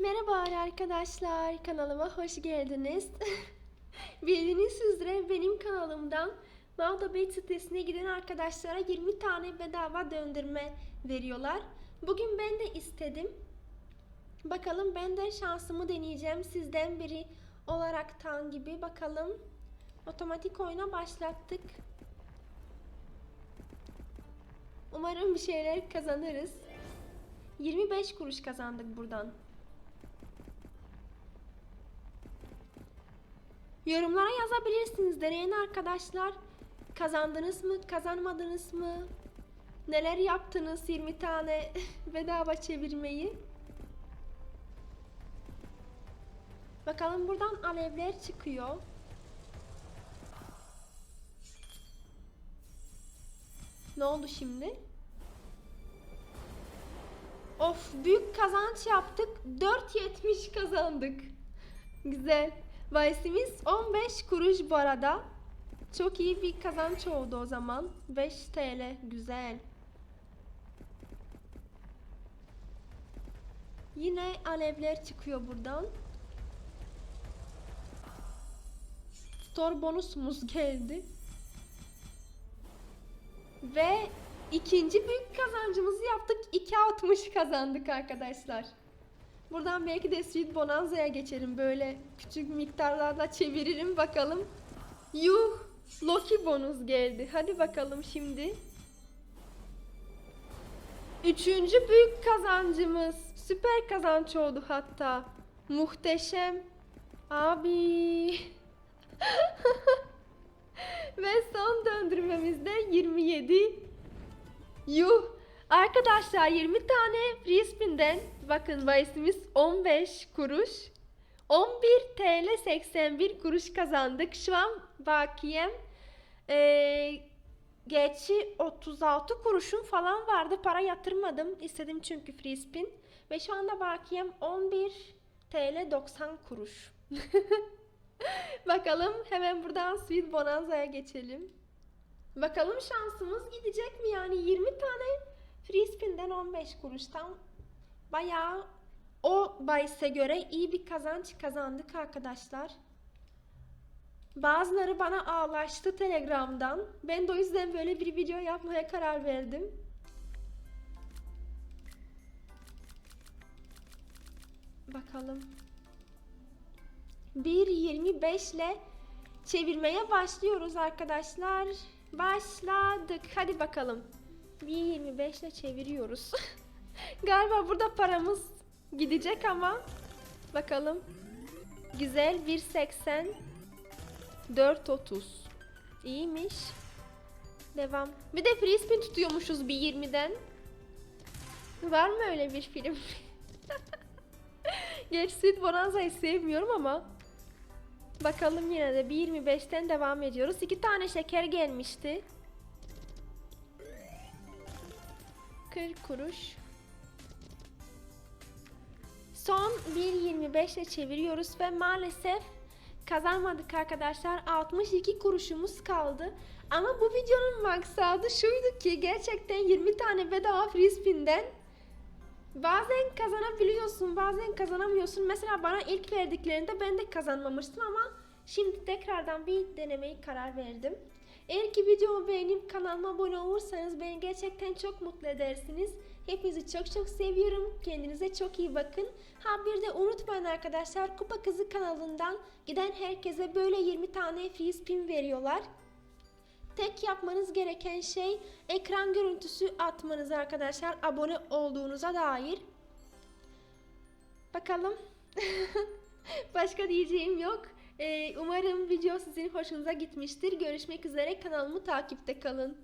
Merhaba arkadaşlar, kanalıma hoş geldiniz. Bildiğiniz üzere benim kanalımdan Malda sitesine giden arkadaşlara 20 tane bedava döndürme veriyorlar. Bugün ben de istedim. Bakalım ben de şansımı deneyeceğim sizden biri olaraktan gibi. Bakalım otomatik oyuna başlattık. Umarım bir şeyler kazanırız. 25 kuruş kazandık buradan. Yorumlara yazabilirsiniz deneyen arkadaşlar. Kazandınız mı, kazanmadınız mı? Neler yaptınız 20 tane bedava çevirmeyi? Bakalım buradan alevler çıkıyor. Ne oldu şimdi? Of büyük kazanç yaptık. 4.70 kazandık. Güzel. Vaysimiz 15 kuruş bu arada. Çok iyi bir kazanç oldu o zaman. 5 TL. Güzel. Yine alevler çıkıyor buradan. Store bonusumuz geldi. Ve ikinci büyük kazancımızı yaptık. 2.60 kazandık arkadaşlar. Buradan belki de Sweet Bonanza'ya geçerim. Böyle küçük miktarlarla çeviririm bakalım. Yuh! Loki bonus geldi. Hadi bakalım şimdi. Üçüncü büyük kazancımız. Süper kazanç oldu hatta. Muhteşem. Abi. Ve son döndürmemizde 27. Yuh. Arkadaşlar 20 tane spin'den bakın bahisimiz 15 kuruş. 11 TL 81 kuruş kazandık. Şu an bakiyem ee, geçi 36 kuruşum falan vardı. Para yatırmadım. İstedim çünkü free spin. Ve şu anda bakiyem 11 TL 90 kuruş. Bakalım hemen buradan Sweet Bonanza'ya geçelim. Bakalım şansımız gidecek mi yani 20 tane free spin'den 15 kuruştan bayağı o bahise göre iyi bir kazanç kazandık arkadaşlar. Bazıları bana ağlaştı Telegram'dan. Ben de o yüzden böyle bir video yapmaya karar verdim. Bakalım. 1.25 ile çevirmeye başlıyoruz arkadaşlar. Başladık. Hadi bakalım. 1.25 ile çeviriyoruz. Galiba burada paramız gidecek ama bakalım. Güzel 1.80 4.30 İyiymiş. Devam. Bir de spin tutuyormuşuz bir 20'den. Var mı öyle bir film? Gerçi Sweet Bonanza'yı sevmiyorum ama Bakalım yine de 1.25'ten devam ediyoruz. İki tane şeker gelmişti. 40 kuruş. Son 1.25 ile çeviriyoruz ve maalesef kazanmadık arkadaşlar. 62 kuruşumuz kaldı. Ama bu videonun maksadı şuydu ki gerçekten 20 tane bedava free spin'den Bazen kazanabiliyorsun, bazen kazanamıyorsun. Mesela bana ilk verdiklerinde ben de kazanmamıştım ama şimdi tekrardan bir denemeyi karar verdim. Eğer ki videomu beğenip kanalıma abone olursanız beni gerçekten çok mutlu edersiniz. Hepinizi çok çok seviyorum. Kendinize çok iyi bakın. Ha bir de unutmayın arkadaşlar Kupa Kızı kanalından giden herkese böyle 20 tane free spin veriyorlar. Tek yapmanız gereken şey ekran görüntüsü atmanız arkadaşlar abone olduğunuza dair. Bakalım. Başka diyeceğim yok. Ee, umarım video sizin hoşunuza gitmiştir. Görüşmek üzere kanalımı takipte kalın.